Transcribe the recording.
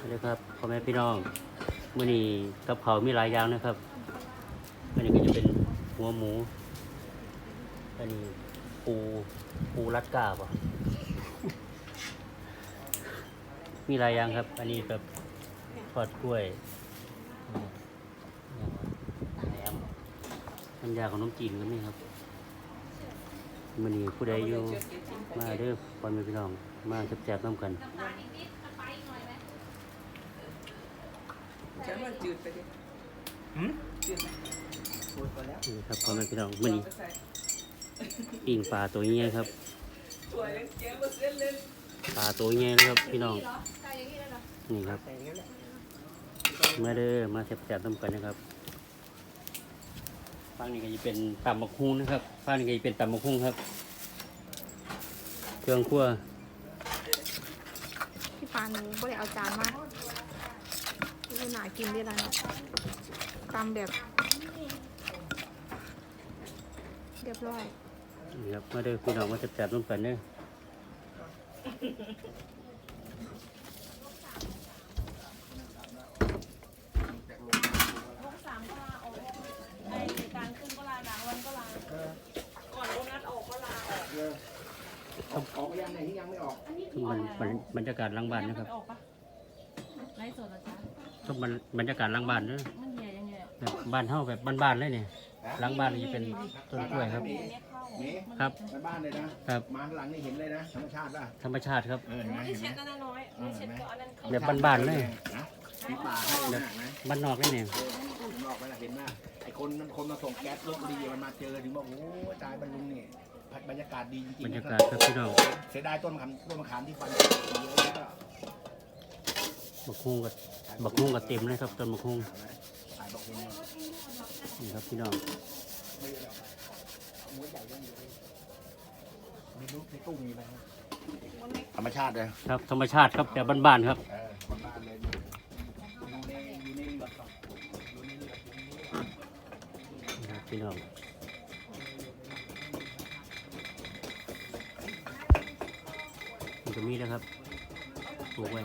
สวัสดีครับพ่อแม่พี่น้องมื่อนี้กับเขามีหลายอย่างนะครับอันนี้ก็จะเป็นหัวหมูอันนี้ปูปูรัดกาบอะมีหลายอย่างครับ อันนี้แบบทอดกล้วยแหนมน้ำยาของน้ำจีนก็มีครับมื่อนี้ผู้ใดอยู่มาเด้อพ่อแม่พี่น้องมาแซ่บๆน้ำกัน ฉันว่าจืดไปดิหืมจืดไหมพูดไปแล้วนี่ครับพ่อแม่พี่น้องมื่อนี้ใส่ปิ้งปลาตัวใหญ่ครับสวยเลยเจ๊มาเส้นเล่นปลาตัวใหญ่เลยครับพี่น้องนี่ครับใส่อย่างนี้แหละมาเด้อมาแซ่บๆน้ำกันนะครับฝั่งนี้ก็จะเป็นตำมะฮุ่งนะครับฝั่งนี้ก็จะเป็นตำมะฮุ่งครับ เครื่องครัวพี่ปานหนูไม่ได้เอาจานมาดู หนากินได้แล้วเนี่ยตำแบบ เรียบร้อยนี่ครับมาเด้อพี่น้องมาแซ่บๆน้ำกันเด้อลูกสามก็ลาออกไอ้การขึ้นก็ลาหนังวันก็ลา ก่อนโบนัสออกก็ลาออกออกยังไหนที่ยังไม่ออกทุกมันมันบรรยากาศหล้างบ้านนะครับไม่ออกปะไลฟ์สดเหรอจ๊ะ ทุกมันบรรยากาศหล้างบ้านเด้อมันเหี่ยยังไงอะแบบบ้านเฮาแบบบ้านๆเลยเนี่ยหล้างบ้านก็จะเป็นต้นกล้วยครับเรียกเข้านี่ครับ ไปบ้านเลยนะ ครับ มาข้างหลังนี่เห็นเลยนะธรรมชาติป่ะธรรมชาติครับ เออเห็นไหมไม่เห็นไหมเช็ดก็น้อยไม่เช็ดก็อันนั้นเขาแบบบ้านๆเลย นะมีป่าให้หนักนะบ้านนอกเลยเนี่ยเออข้างนอกไปละเห็นไหมไอ้คนคนมาส่งแก๊สลบบุรีมันมาเจอถึงบอกโอ้ยตายบรรลุงนี่บรรยากาศดีจริงบรๆรนะยาคการัศบครับพี่น้อง เสียดายต้นมะขามต้นมะขามที่ฟันเยอะก็ บักฮุ่งกับบักฮุ่งกับเต็มเลยครับต้นบักฮุ่งถ่ายบอกคุณนี่ครับพี่น้องมีลูกในตู้มีไหมธรรมชาติเลยครับธรรมชาติครับแบบบ้านๆครับเออบ้านๆเลยอยู่ในอยู่ในแบบอยู่ในแบบอยู่ในนี่ครับพี่น้องมันก็มีนะครับปลูกไว้